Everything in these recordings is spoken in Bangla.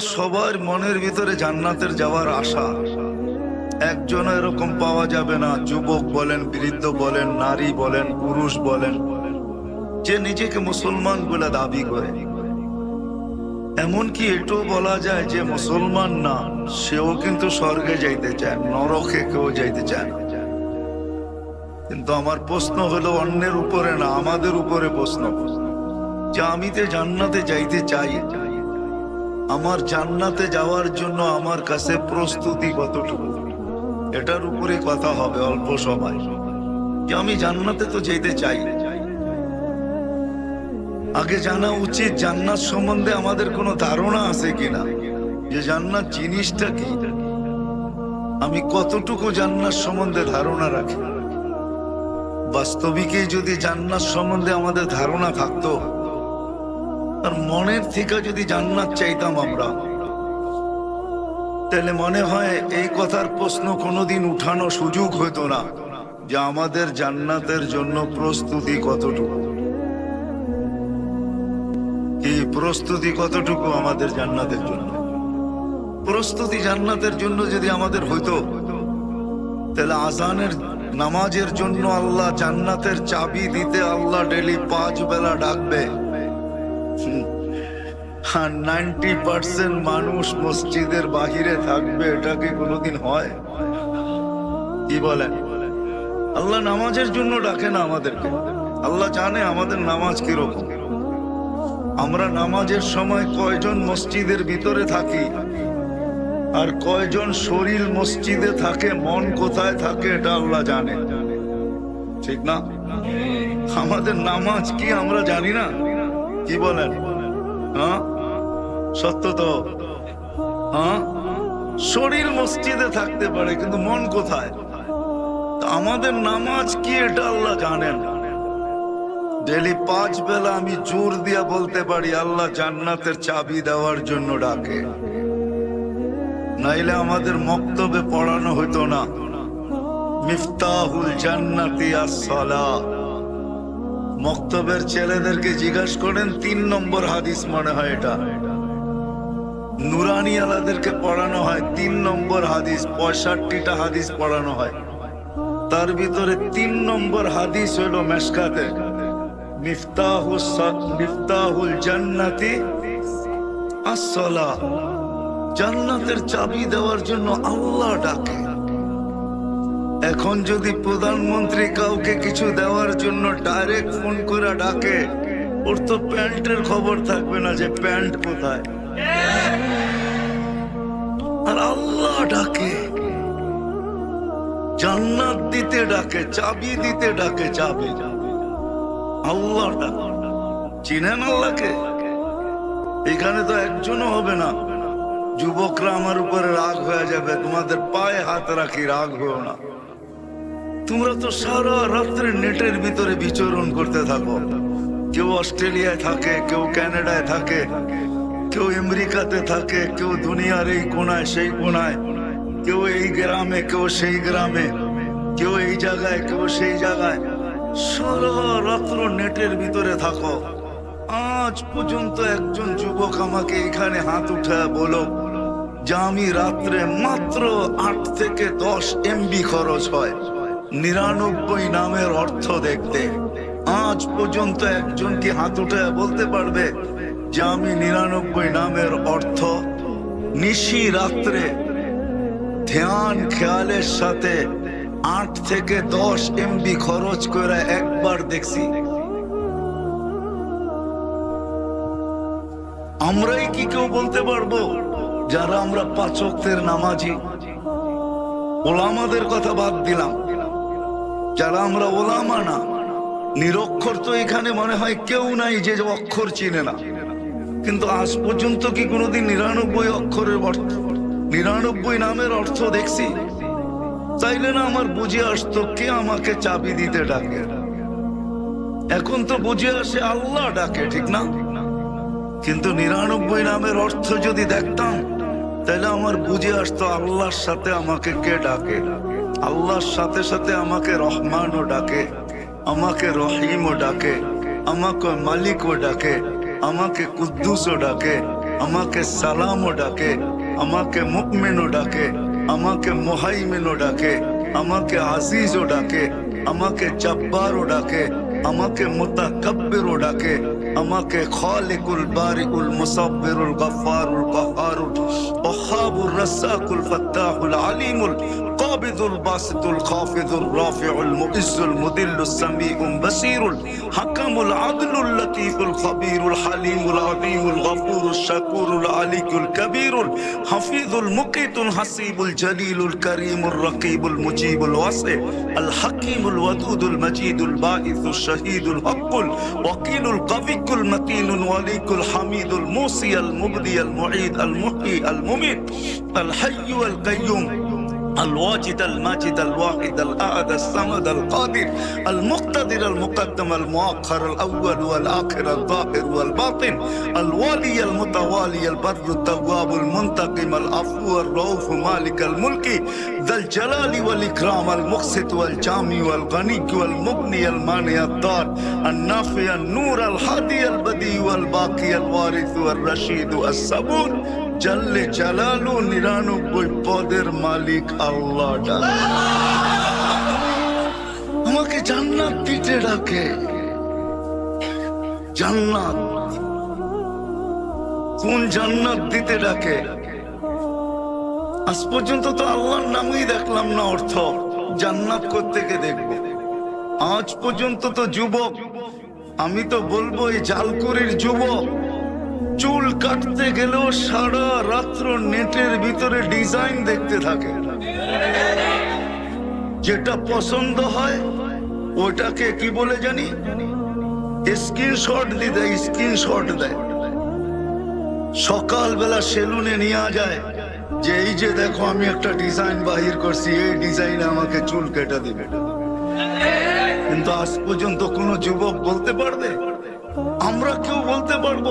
সবার মনের ভিতরে জান্নাতের যাওয়ার আশা। একজন এরকম পাওয়া যাবে না, যুবক বলেন, বৃদ্ধ বলেন, নারী বলেন, পুরুষ বলেন, যে নিজেকে মুসলমান বলে দাবি করে। এমনকি এটাও বলা যায় যে মুসলমান না, সেও কিন্তু স্বর্গে যাইতে চায়, নরকে কেউ যাইতে চায় কিন্তু আমার প্রশ্ন হলো, অন্যের উপরে না, আমাদের উপরে প্রশ্ন। যে আমি তো জান্নাতে যাইতে চাই আমার জান্নাতে যাওয়ার জন্য আমার কাছে প্রস্তুতি কতটুকু? এটার উপরে কথা হবে অল্প সময়। যে আমি জান্নাতে তো যেতে চাই। আগে জানা উচিত জান্নাত সম্বন্ধে আমাদের কোনো ধারণা আছে কিনা? যে জান্নাত জিনিসটা কি? আমি কতটুকু জান্নাত সম্বন্ধে ধারণা রাখি? বাস্তবিকে যদি জান্নাত সম্বন্ধে আমাদের ধারণা থাকতো আর মনের থেকে যদি জান্নাত চাইতাম আমরা, তাহলে মনে হয় এই কথার প্রশ্ন কোনোদিন উঠানো সুযোগ হতো না যে আমাদের জান্নাতের জন্য প্রস্তুতি কতটুকু। কি প্রস্তুতি কতটুকু আমাদের জান্নাতের জন্য? প্রস্তুতি জান্নাতের জন্য যদি আমাদের হইতো, তাহলে আজানের নামাজের জন্য আল্লাহ জান্নাতের চাবি দিতে আল্লাহ ডেলি পাঁচ বেলা ডাকবে। আর নাইনটি পার্সেন্ট মানুষ মসজিদের বাহিরে থাকবে, এটা কি কোনোদিন হয়? কি বলেন? আল্লাহ নামাজের জন্য ডাকে না আমাদেরকে। আল্লাহ জানে আমাদের নামাজ কীরকম। আমরা নামাজের সময় কয়জন মসজিদের ভিতরে থাকি? আর কয়জন শরীর মসজিদে থাকে, মন কোথায় থাকে, এটা আল্লাহ জানে। ঠিক না? আমাদের নামাজ কি আমরা জানি না? কি বলেন? হ্যাঁ? সত্য তো? হ্যাঁ? শরীর মসজিদে থাকতে পারে, কিন্তু মন কোথায়? আমাদের নামাজ কি এটা আল্লাহ জানেন। ডেলি পাঁচ বেলা আমি জোর দিয়া বলতে পারি, আল্লাহ জান্নাতের চাবি দেওয়ার জন্য ডাকে। নাইলে আমাদের মক্তবে পড়ানো হতো না। মিফতাহুল জান্নাতি আসসালা মক্তবের ছেলেদেরকে জিজ্ঞাসা করেন, তিন নম্বর হাদিস মনে হয় এটা? নুরানি আলাদেরকে পড়ানো হয়, তিন নম্বর হাদিস, পঁয়ষট্টিটা হাদিস পড়ানো হয়। তার ভিতরে তিন নম্বর হাদিস হইল মেশকাতে মিফতাহুল জান্নাতি আসসালা জান্নাতের চাবি দেওয়ার জন্য আল্লাহ ডাকে। এখন যদি প্রধানমন্ত্রী কাউকে কিছু দেওয়ার জন্য ডাইরেক্ট ফোন করে ডাকে, ওর তো প্যান্টের খবর থাকবে না যে প্যান্ট কোথায়। আর আল্লাহ ডাকে। জান্নাত দিতে ডাকে, চাবি দিতে ডাকে, চাবি। আল্লাহ ডাকে। চিনেন আল্লাহকে? এখানে তো একজনও হবে না। যুবকরা আমার উপরে রাগ হয়ে যাবে, তোমাদের পায়ে হাত রাখি, রাগ হয়েও না। তোমরা তো সারা রাত্রে নেটের ভিতরে বিচরণ করতে থাকো। কেউ অস্ট্রেলিয়ায় থাকে, কেউ কানাডায় থাকে, কেউ আমেরিকাতে থাকে, কেউ দুনিয়ার এই কোনায়, সেই কোনায়, কেউ এই গ্রামে, কেউ সেই গ্রামে, কেউ এই জায়গায়, কেউ সেই জায়গায়। সারা রাত্র নেটের ভিতরে থাকো। আজ পর্যন্ত একজন যুবক আমাকে এখানে হাত উঠে বলো যে আমি রাত্রে মাত্র আট থেকে দশ এমবি খরচ হয়। নিরানব্বই নামের অর্থ দেখতে। আজ পর্যন্ত একজন কি হাত উঠে বলতে পারবে যে আমি নিরানব্বই নামের অর্থ? নিশি রাত্রে ধ্যান খেয়ালের সাথে আট থেকে দশ এমবি খরচ করে একবার দেখছি। আমরাই কি কেউ বলতে পারব যারা আমরা পাচকদের নামাজি? ওলামাদের কথা বাদ দিলাম। যারা আমরা ওলামা না, নিরক্ষর তো এখানে মনে হয় কেউ নাই যে অক্ষর চিনে না। কিন্তু আজ পর্যন্ত কি কোনোদিন নিরানব্বই অক্ষরের অর্থ, নিরানব্বই নামের অর্থ দেখছি? তাইলে না আমার বুঝে আসতো কে আমাকে চাবি দিতে ডাকে। এখন তো বুঝে আসে আল্লাহ ডাকে, ঠিক না? কিন্তু নিরানব্বই নামের অর্থ যদি দেখতাম, তাহলে আমার বুঝে আসতো আল্লাহর সাথে আমাকে কে ডাকে। আল্লাহর সাথে সাথে আমাকে রহমানও ডাকে আমাকে রহিমও ডাকে আমাকে মালিকও ডাকে আমাকে কুদ্দুসও ডাকে আমাকে সালামও ডাকে আমাকে মুকমেনও ডাকে আমাকে মোহাইমেনও ডাকে আমাকে আজিজও ডাকে আমাকে জব্বারও ডাকে আমাকে মুতাকাব্বিরও ডাকে আমাকে খালিকুল বারিকুল মুসাব্বিরুল গফফারুল কাহারুল ওয়াহাবুর রাসাকুল ফাত্তাহুল আলিমুল قابض الباسط الخافض الرافع المؤز المذل السميع بصير الحكم العدل اللطيف الخبير الحليم العظيم الغفور الشكور العلي الكبير الحفيظ المقيت الحسيب الجليل الكريم الرقيب المجيب الواسع الحكيم الودود المجيد الباعث الشهيد الحق الوكيل القوي المتين الولي الحميد الموصي المبدي المعيد المحيي المميت الحي القيوم الواجد الماجد الواحد الأحد الصمد القادر المقتدر المقدم المؤخر الأول والآخر الظاهر والباطن الوالي المتوالي البر التواب المنتقم العفو الرؤوف مالك الملك ذا الجلال والإكرام المقسط والجامع والغني والمغني المانع الضار النافع النور الهادي البديع والباقي الوارث والرشيد الصبور জাল্লে জালালু নিরানব্বই পদের মালিক আল্লাহ। আমাকে জান্নাত দিতে ডাকে। জান্নাত। কোন জান্নাত দিতে ডাকে? আজ পর্যন্ত তো আল্লাহর নামই দেখলাম না অর্থ। জান্নাত করতে দেখব। আজ পর্যন্ত তো যুবক। আমি তো বলব এই জালকুরির যুবক। চুল কাটতে গেলেও সারা রাত্র নেটের ভিতরে ডিজাইন দেখতে থাকে। যেটা পছন্দ হয় ওটাকে কি বলে জানি? স্ক্রিনশট দিয়ে দেয় স্ক্রিনশট দেয়। সকালবেলা সেলুনে নিয়ে যায় যে, এই যে দেখো, আমি একটা ডিজাইন বাহির করছি, এই ডিজাইনে আমাকে চুল কেটে দিবে। কিন্তু আজ পর্যন্ত কোনো যুবক বলতে পারবে? আমরা কেউ বলতে পারব?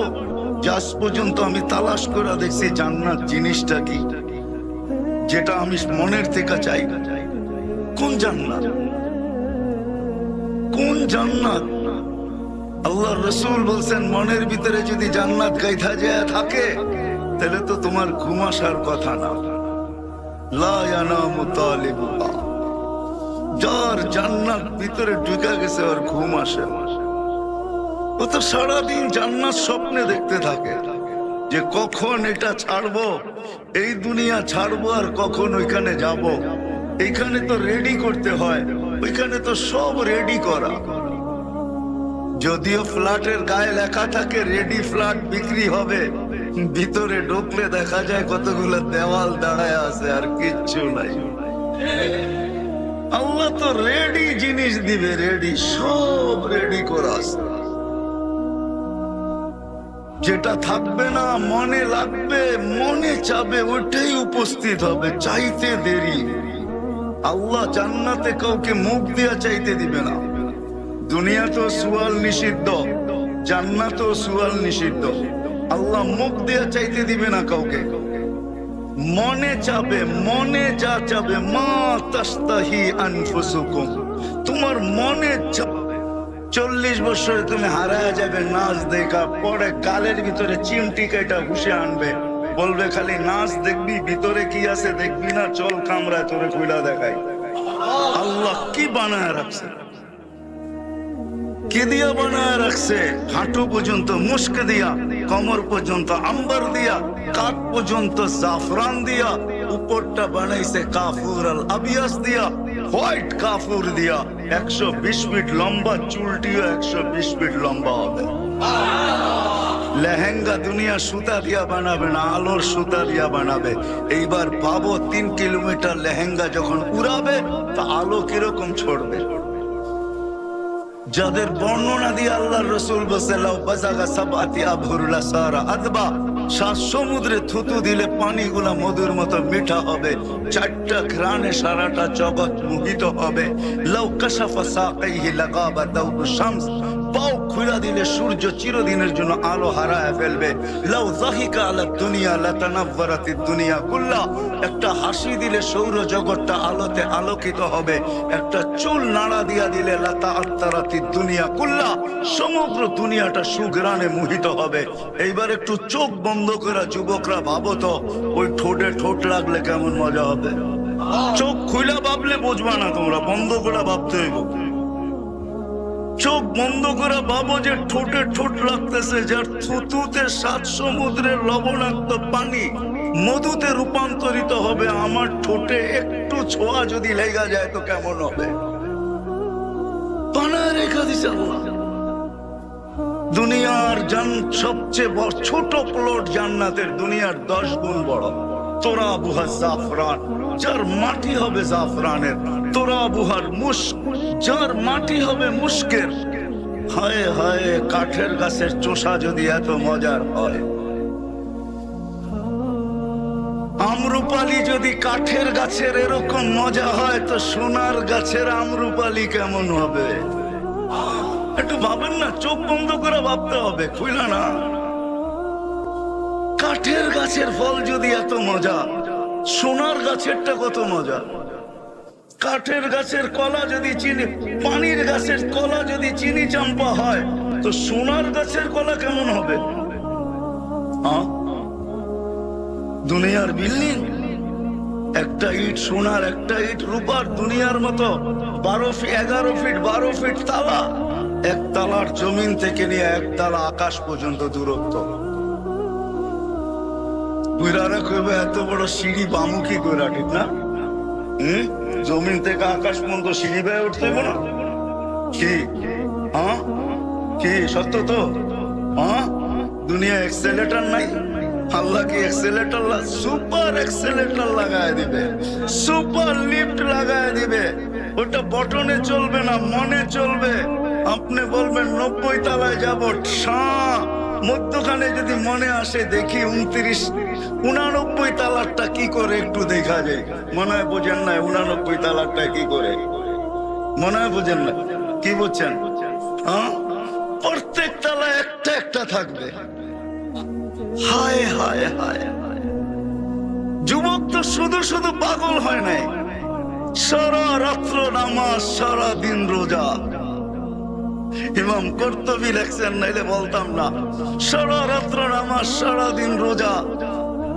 যে আজ পর্যন্ত আমি তালাশ করে দেখছি জান্নাত জিনিসটা কি, যেটা আমি মনের থেকে চাই কোন জান্নাত কোন জান্নাত আল্লাহ রসুল বলছেন, মনের ভিতরে যদি জান্নাত গাইথা যায় থাকে, তাহলে তো তোমার ঘুম আসার কথা না। যার জান্নাত ভিতরে ঢুকে গেছে আর ঘুম আসে। ও তো সারাদিন জান্নাত স্বপ্নে দেখতে থাকে যে কখন এটা ছাড়বো, এই দুনিয়া ছাড়বো আর কখন ওইখানে যাব। এইখানে তো রেডি করতে হয়, ওইখানে তো সব রেডি করা। যদিও ফ্ল্যাটের গায়ে লেখা থাকে রেডি ফ্ল্যাট বিক্রি হবে, ভিতরে ঢুকলে দেখা যায় কতগুলো দেওয়াল দাঁড়ায় আছে আর কিচ্ছু নাই। আল্লাহ তো রেডি জিনিস দিবে রেডি সব রেডি করা আছে। যেটা থাকবে না, মনে লাগবে, মনে চাবে ওটাই উপস্থিত হবে, চাইতে দেরি। আল্লাহ জান্নাতে কাউকে মুখ দিয়া চাইতে দিবে না। দুনিয়া তো সুয়াল নিষিদ্ধ জান্নাত সুয়াল নিষিদ্ধ। আল্লাহ মুখ দিয়া চাইতে দিবে না কাউকে। মনে চাবে, মনে যা চাবে, মা তাস্তাহি আনফুসুকুম। তোমার মনে চাবে চল্লিশ বছরে তুমি হারায় যাবে, নাচ দেখা, পরে গালের ভিতরে চিমটি কেটা ঘুষে আনবে। বলবে খালি নাচ দেখবি, ভিতরে কি আছে দেখবি না, চল কামড়ায় তোরে কইলা দেখাই। আল্লাহ কি বানায় রাখছে? কি দিয়া বানায় রাখছে? হাঁটু পর্যন্ত মুস্ক দিয়া, কমর পর্যন্ত আম্বার দিয়া কাঠ পর্যন্ত জাফরান দিয়া, উপরটা বানাইছে কাফুর আল আবিয়াস দিয়া। হোয়াইট কাফুর দিয়া একশো বিশ ফিট লম্বা, চুলটিও একশো বিশ ফিট লম্বা হবে। লেহেঙ্গা দুনিয়া সুতা দিয়া বানাবে না, আলোর সুতা দিয়া বানাবে। এইবার পাবো তিন কিলোমিটার লেহেঙ্গা যখন উড়াবে, তা আলো কীরকম ছড়বে? যাদের বর্ণনা দিয়ে আল্লাহ রসুল বসেলাও বাজাগা সাবাতি আভরুলা সারা আদবা সাত সমুদ্রে থুতু দিলে পানিগুলা মধুর মতো মিঠা হবে। চারটা ঘ্রাণে সারাটা জগৎ মোহিত হবে। লৌকাশা কাশাফা সাকাইহি লাগাবা দাউবু শামস। পাও খুলা দিলে সূর্য চিরদিনের জন্য আলো হারায় ফেলবে। লাউ জাহিকা আলা দুনিয়া লাতানাব্বারাতি দুনিয়া কুল্লা। একটা হাসি দিলে সৌর জগৎটা আলোতে আলোকিত হবে। একটা চুল নাড়া দিয়া দিলে লাতা আত্মারাতি দুনিয়া কুল্লা। সমগ্র দুনিয়াটা সুগ্রানে মোহিত হবে। এইবার একটু চোখ বন্ধ করে যুবকরা ভাবো তো, ওই ঠোঁটে ঠোঁট লাগলে কেমন মজা হবে? চোখ খুলে ভাবলে বুঝবা না তোমরা, বন্ধ করে ভাবতে হইব। চোখ বন্ধ করে ভাবো যে ঠোঁটে ঠোঁট লাগতেছে যার থুতুতে সাত সমুদ্রের লবণাক্ত পানি মধুতে রূপান্তরিত হবে, আমার ঠোঁটে একটু ছোঁয়া যদি লেগা যায় তো কেমন হবে? রেখা দিছে দুনিয়ার জান সবচেয়ে ছোট প্লট জান্নাতের দুনিয়ার দশ গুণ বড়। তোরা বুহা জাফরান, যার মাটি হবে জাফরানের। তোরা বুহার মুস্ক যার মাটি হবে মুস্কের হায় হায়, কাঠের গাছের চোষা যদি এত মজার হয়। আমরুপালি যদি কাঠের গাছের এরকম মজা হয়, তো সোনার গাছের আমরুপালি কেমন হবে? একটু ভাবেন না, চোখ বন্ধ করে ভাবতে হবে, খুইলা না। কাঠের গাছের ফল যদি এত মজা, সোনার গাছেরটা কত মজা? কাঠের গাছের কলা যদি চিনি, পানির গাছের কলা যদি চিনি চাম্পা হয়, তো সোনার গাছের কলা কেমন হবে? দুনিয়ার বিল্ডিং? একটা ইট সোনার, একটা ইট রূপার দুনিয়ার মতো, বারো ফিট এগারো ফিট, বারো ফিট তালা। এক তালার জমিন থেকে নিয়ে এক তালা আকাশ পর্যন্ত দূরত্ব। বুড়ারা এত বড় সিঁড়ি বামুখী কইরা না? হুম জমিন থেকে আকাশ পর্যন্ত সিঁড়ি বেয়ে উঠতে না? কি? হ্যাঁ? কি? সত্য তো? হ্যাঁ? দুনিয়া এক্সেলেটার নাই? আল্লাহ কি এক্সেলেটার সুপার এক্সেলেটার লাগায় দিবে। সুপার লিফট লাগায় দিবে। ওটা বটনে চলবে না, মনে চলবে। আপনি বলবেন নব্বই তালায় যাব সাঁ মধ্যখানে যদি মনে আসে, দেখি উনত্রিশ, উনানব্বই তালারটা কি করে একটু দেখা যায়। মনে হয় বোঝেন না উনানব্বই তালারটা কি করে। মনে হয় বোঝেন না কি বলছেন? হ্যাঁ? প্রত্যেক তালা একটা একটা থাকবে। হায় হায় হায়। যুবক তো শুধু শুধু পাগল হয় নাই। সারা রাত্র নামাজ, সারা দিন রোজা। ইমাম কর্তবী লেখছেন, নাইলে বলতাম না। সারা রাত্র নামাজ, সারা দিন রোজা।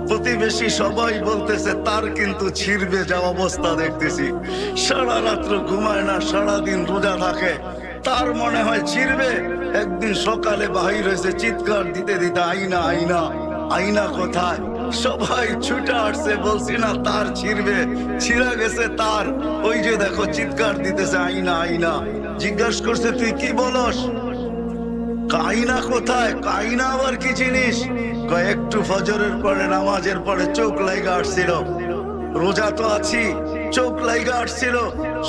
প্রতিবেশী সবাই বলতেছে, তার কিন্তু ছিড়বে যা অবস্থা দেখতেছি। সারা রাত্র ঘুমায় না, সারা দিন রোজা থাকে। তার মনে হয় ছিড়বে। একদিন সকালে বাহির হয়েছে, চিৎকার দিতে দিতে আইনা আইনা আইনা কোথায়? সবাই ছুটে আসছে, বলছি না, তার ছিড়বে, ছিঁড়া গেছে তার। ওই যে দেখো, চিৎকার দিতেছে আইনা আইনা জিজ্ঞাসা করছে, তুই কি বলস? কাইনা কোথায়? কাইনা আবার কি জিনিস? একটু ফজরের পরে, নামাজের পরে চোখ লাইগা আসছিল রোজা তো আছি, চোখ লাইগা আসছিল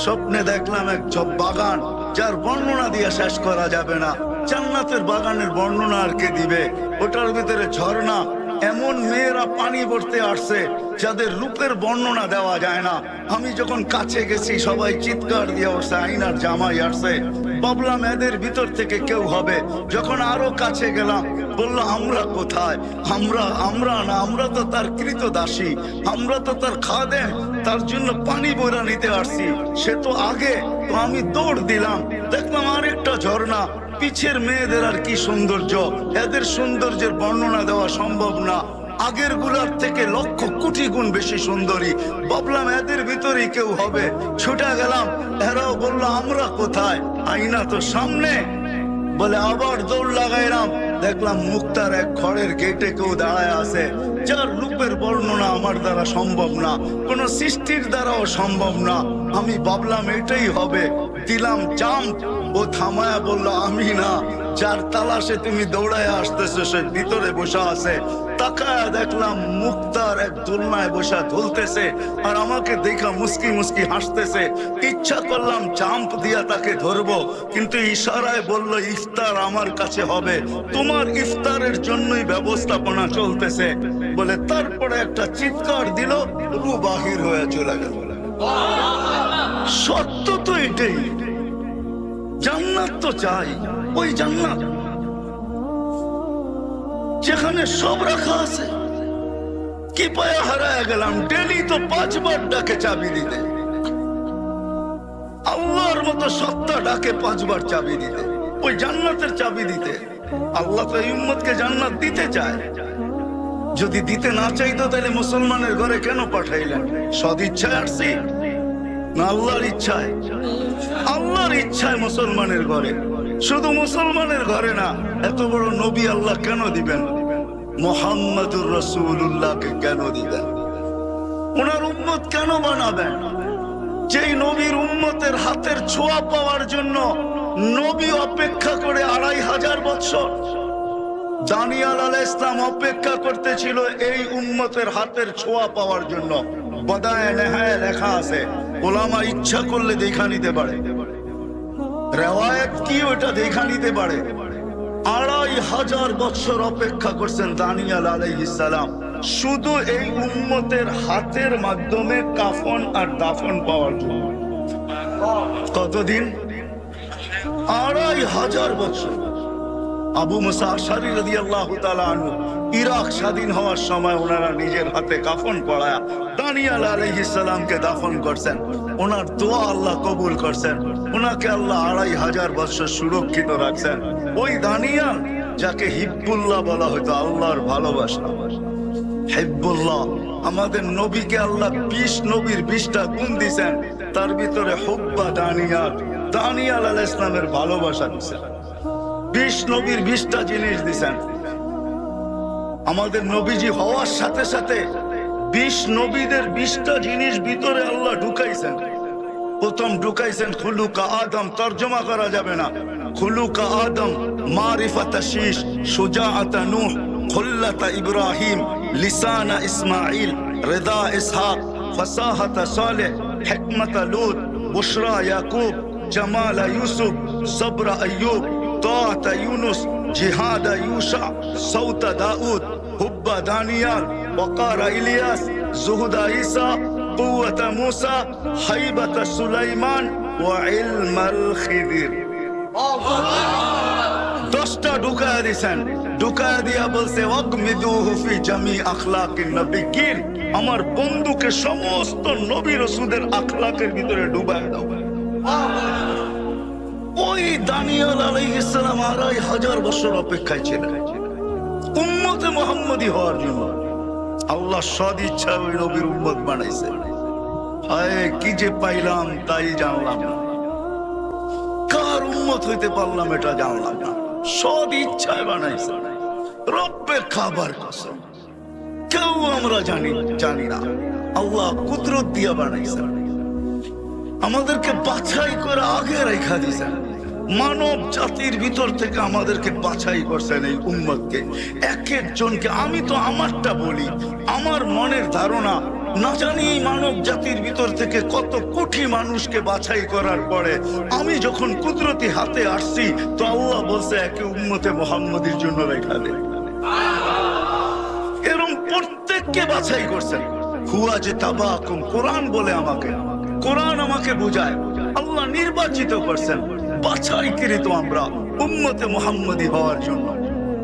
স্বপ্নে দেখলাম এক বাগান, যার বর্ণনা দিয়ে শেষ করা যাবে না। জান্নাতের বাগানের বর্ণনা আর কে দিবে? ওটার ভিতরে ঝর্ণা এমন মেয়েরা পানি ভরতে আসছে যাদের রূপের বর্ণনা দেওয়া যায় না। আমি যখন কাছে গেছি, সবাই চিৎকার দিয়ে উঠছে আইনার জামাই আসছে। ভাবলাম এদের ভিতর থেকে কেউ হবে। যখন আরও কাছে গেলাম, বলল, আমরা কোথায়? আমরা আমরা না, আমরা তো তার কৃত দাসী আমরা তো তার খাদেন তার জন্য পানি বইরা নিতে আসছি। সে তো আগে, তো আমি দৌড় দিলাম। দেখলাম আরেকটা ঝর্ণা। পিছের মেয়েদের আর কি সৌন্দর্য? এদের সৌন্দর্যের বর্ণনা দেওয়া সম্ভব না। আগেরগুলার থেকে লক্ষ কোটি গুণ বেশি সুন্দরী। ভাবলাম এদের ভিতরেই কেউ হবে। ছুটে গেলাম, এরাও বলল, আমরা কোথায়? আইনা তো সামনে। বলে আবার দৌড় লাগাইলাম। দেখলাম মুক্তার এক ঘরের গেটে কেউ দাঁড়ায় আছে। যার রূপের বর্ণনা আমার দ্বারা সম্ভব না। কোন সৃষ্টির দ্বারাও সম্ভব না। আমি ভাবলাম এটাই হবে। দিলাম জাম্প ও থামায়া বলল, আমি না। যার তালাশে তুমি দৌড়ায় আসতেছো, সে ভিতরে বসে আছে। তাকায়া দেখলাম মুক্তার এক বসা ধুলতেছে আর আমাকে দেখা হাসতেছে। ইচ্ছা করলাম জাম্প দিয়া তাকে ধরবো, কিন্তু ইশারায় বলল, ইফতার আমার কাছে হবে। তোমার ইফতারের জন্যই ব্যবস্থাপনা চলতেছে। বলে তারপরে একটা চিৎকার দিল রু বাহির হয়ে চলে গেল। সত্য তো এটাই। জান্নাত তো চাই, ওই জান্নাত। যেখানে সব রাখা আছে। কি পায়া হারায় গেলাম, ডেলি তো পাঁচবার ডাকে চাবি দিতে। আল্লাহর মতো সত্তা ডাকে পাঁচবার চাবি দিতে। ওই জান্নাতের চাবি দিতে। আল্লাহ তো এই উম্মতকে জান্নাত দিতে চায়। যদি দিতে না চাইতো, তাহলে মুসলমানের ঘরে কেন পাঠাইলেন? সদ ইচ্ছায় আসছি। না আল্লাহর ইচ্ছায়। আল্লাহর ইচ্ছায় মুসলমানের ঘরে। শুধু মুসলমানের ঘরে না, এত বড় নবী আল্লাহ কেন দিবেন? মোহাম্মদুর রসুল্লাহকে কেন দিবেন? ওনার উম্মত কেন বানাবেন? যেই নবীর উম্মতের হাতের ছোঁয়া পাওয়ার জন্য নবী অপেক্ষা করে আড়াই হাজার বছর দানিয়াল আল ইসলাম অপেক্ষা করতেছিল এই উম্মতের হাতের ছোঁয়া পাওয়ার জন্য। বদায় নেহায় লেখা আছে ওলামা ইচ্ছা করলে দেখা নিতে পারে। রেওয়ায়ত কি ওটা দেখা নিতে পারে? আড়াই হাজার বছর অপেক্ষা করছেন দানিয়াল আলাইহিসসালাম শুধু এই উম্মতের হাতের মাধ্যমে কাফন আর দাফন পাওয়ার জন্য। কতদিন? আড়াই হাজার বছর। আবু মুসা আশারি রাদিয়াল্লাহু তাআলা আনহু ইরাক স্বাধীন হওয়ার সময় ওনারা নিজের হাতে কাফন পড়ায়া দানিয়াল আলাইহিস সালামকে দাফন করছেন। ওনার দোয়া আল্লাহ কবুল করছেন। ওনাকে আল্লাহ আড়াই হাজার বছর সুরক্ষিত রাখছেন। ওই দানিয়াল, যাকে হিব্বুল্লাহ বলা হতো, আল্লাহর ভালোবাসা। হেব্বুল্লাহ, আমাদের নবীকে আল্লাহ বিশ নবীর বিশটা গুণ দিছেন। তার ভিতরে হুব্বা দানিয়াল দানিয়াল আল ইসলামের ভালোবাসা দিছেন। বিশ নবীর বিশটা জিনিস দিছেন। আমাদের নবীজি হওয়ার সাথে সাথে বিশ নবীদের বিশটা জিনিস ভিতরে আল্লাহ ঢুকাইছেন। প্রথম ঢুকাইছেন, খুলুকা আদম, তর্জমা করা যাবে না। খুলুকা আদম, মারিফাতা শীষ সুজা আতা নূহ, খুল্লাতা ইব্রাহিম, লিসানা ইসমাইল রেদা ইসহাক, ফসাহাতা সালে হেকমতা লুত, বুশরা ইয়াকুব, জামালা ইউসুফ, সবরা আইয়ুব, তাআতা ইউনুস জিহাদা ইউসা, সৌতা দাউদ, হুব্বা দানিয়াল ওকারা ইলিয়াস, জুহুদা ইসা কুওয়াতা মুসা, হাইবাতা সুলাইমান ও ওয়া ইলমাল খিদির। দশটা ঢুকায় দিছেন। ঢুকায় দিয়া বলছে অগ্মিদুহুফি জামি আখলাকিন নবিকিন আমার বন্ধুকে সমস্ত নবী রসুদের আখলাকের ভিতরে ডুবায় দাও। ওই দানিয়াল আলাইহিস সালাম আড়াই হাজার বছর অপেক্ষায় ছিলেন। উম্মতে মোহাম্মদী হওয়ার জন্য আল্লাহ সদ ইচ্ছা ওই নবীর উম্মত বানাইছে। হায় কি যে পাইলাম তাই জানলাম না। কার উম্মত হইতে পারলাম এটা জানলাম না। সদ ইচ্ছায় বানাইছে। রব্বের খাবার কসম। কেউ আমরা জানি জানি না। আল্লাহ কুদরত দিয়া বানাইছে। আমাদেরকে বাছাই করে আগে রেখা দিয়েছেন। মানব জাতির ভিতর থেকে আমাদেরকে বাছাই করছেন এই উম্মতকে। এক একজনকে, আমি তো আমারটা বলি, আমার মনের ধারণা, না জানি মানব জাতির ভিতর থেকে কত কোটি মানুষকে বাছাই করার পরে আমি যখন কুদরতি হাতে আসছি, তো আল্লাহ বলছে, একে উম্মতে মোহাম্মদের জন্য রেখা দে। এরম প্রত্যেককে বাছাই করছেন। হুয়া যে তাবাকুম, কোরআন বলে আমাকে। কোরআন আমাকে বুঝায়। আল্লাহ নির্বাচিত করছেন। বাছাইকৃত আমরা, উম্মতে মোহাম্মদী হওয়ার জন্য।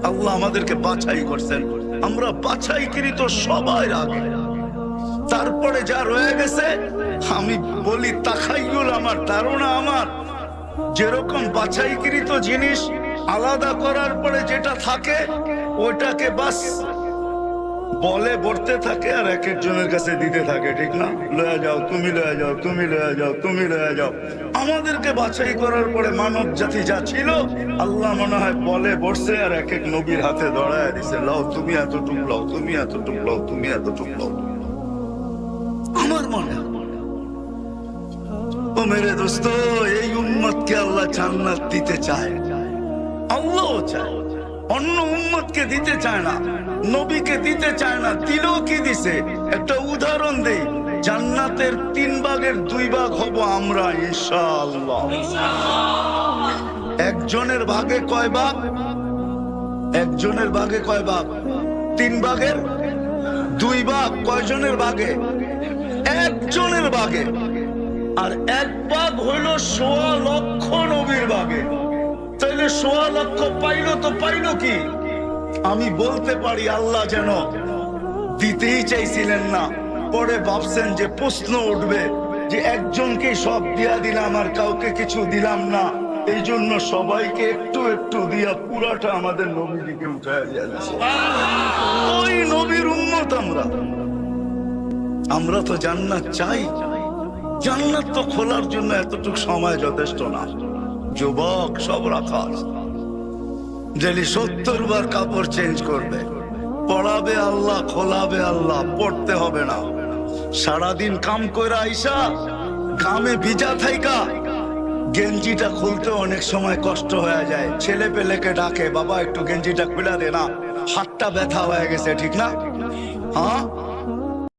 আল্লাহ আমাদেরকে বাছাই করছেন। আমরা বাছাইকৃত সবাই আগে তারপরে যা রয়ে গেছে, আমি বলি তাকাইগুল আমার, ধারণা আমার। যেরকম বাছাইকৃত জিনিস আলাদা করার পরে যেটা থাকে ওটাকে বাস বলে বলতে থাকে আর এক একজনের কাছে দিতে থাকে, ঠিক না? লয়া যাও, তুমি লয়া যাও, তুমি লয়া যাও, তুমি লয়া যাও। আমাদেরকে বাছাই করার পরে মানব জাতি যা ছিল, আল্লাহ মনে হয় বলে বসছে আর এক এক নবীর হাতে দড়ায় দিছে। লও, তুমি এতটুক লও, তুমি এতটুক লও, তুমি এতটুক লও। আমার মনে ও মেরে দোস্ত, এই উম্মতকে আল্লাহ জান্নাত দিতে চায়। আল্লাহ চায়, অন্য উম্মতকে দিতে চায় না। নবীকে দিতে চায় না দিলেও কি দিছে? একটা উদাহরণ দেই, জান্নাতের তিন ভাগের দুই ভাগ হব আমরা, ইনশাআল্লাহ। একজনের ভাগে কয় ভাগ? একজনের ভাগে কয় ভাগ? তিন ভাগের দুই ভাগ কয়জনের ভাগে? একজনের ভাগে। আর এক ভাগ হইল সোয়া লক্ষ নবীর ভাগে। তাহলে সোয়া লক্ষ পাইলো তো পাইলো কি? আমি বলতে পারি আল্লাহ যেন দিতেই চাইছিলেন না। পরে ভাবছেন যে প্রশ্ন উঠবে যে একজনকে সব দিয়া দিলাম আর কাউকে কিছু দিলাম না। এই জন্য সবাইকে একটু একটু দিয়া পুরাটা আমাদের নবীকে উঠায় ওই নবীর উন্মত আমরা। আমরা তো জান্নাত চাই। জান্নাত তো খোলার জন্য এতটুক সময় যথেষ্ট না। যুবক, সব রাখা। যিনি সত্তর বার কাপড় চেঞ্জ করবে। পড়াবে আল্লাহ, খোলাবে আল্লাহ, পড়তে হবে না। সারাদিন কাম করে আইসা কামে ভিজা থাইকা, গেঞ্জিটা খুলতে অনেক সময় কষ্ট হয়ে যায়। ছেলে পেলেকে ডাকে, বাবা, একটু গেঞ্জিটা খুলে দে না, হাতটা ব্যথা হয়ে গেছে, ঠিক না? হ্যাঁ?